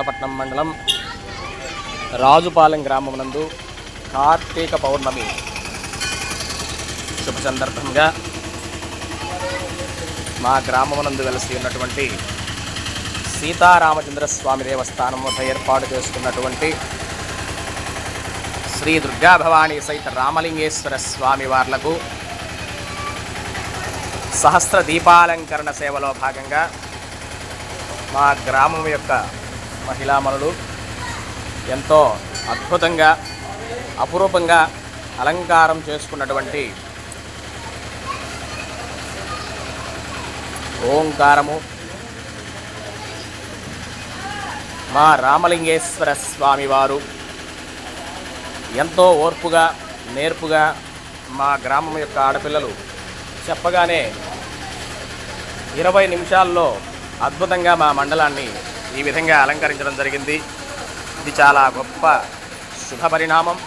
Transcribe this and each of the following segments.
కొత్తపట్నం మండలం రాజుపాలెం గ్రామం నందు కార్తీక పౌర్ణమి శుభ సందర్భంగా మా గ్రామమునందు వెలసి ఉన్నటువంటి సీతారామచంద్ర స్వామి దేవస్థానం వద్ద ఏర్పాటు చేసుకున్నటువంటి శ్రీ దుర్గాభవానీ సహిత రామలింగేశ్వర స్వామి వార్లకు సహస్ర దీపాలంకరణ సేవలో భాగంగా మా గ్రామం యొక్క మహిళామణులు ఎంతో అద్భుతంగా అపురూపంగా అలంకారం చేసుకున్నటువంటి ఓంకారము మా రామలింగేశ్వర స్వామివారు ఎంతో ఓర్పుగా నేర్పుగా మా గ్రామం యొక్క ఆడపిల్లలు చెప్పగానే ఇరవై నిమిషాల్లో అద్భుతంగా మా మండలాన్ని ఈ విధంగా అలంకరించడం జరిగింది. ఇది చాలా గొప్ప శుభ పరిణామం.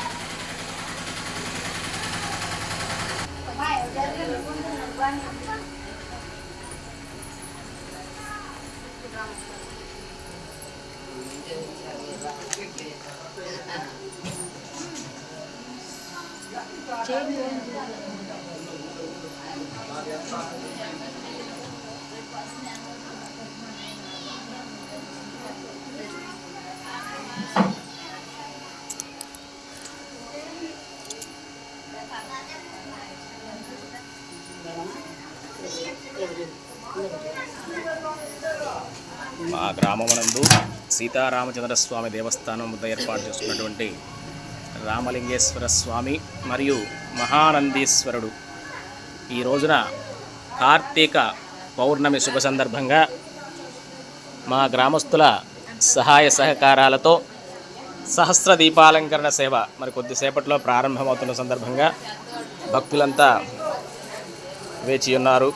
మా గ్రామమునందు సీతారామచంద్ర స్వామి దేవస్థానం వద్ద ఏర్పాటు చేసుకున్నటువంటి రామలింగేశ్వర స్వామి మరియు మహానందీశ్వరుడు. ఈ రోజున కార్తీక పౌర్ణమి శుభ సందర్భంగా మా గ్రామస్తుల సహాయ సహకారాలతో సహస్ర దీపాలంకరణ సేవ మరి కొద్దిసేపట్లో ప్రారంభమవుతున్న సందర్భంగా భక్తులంతా వేచి ఉన్నారు.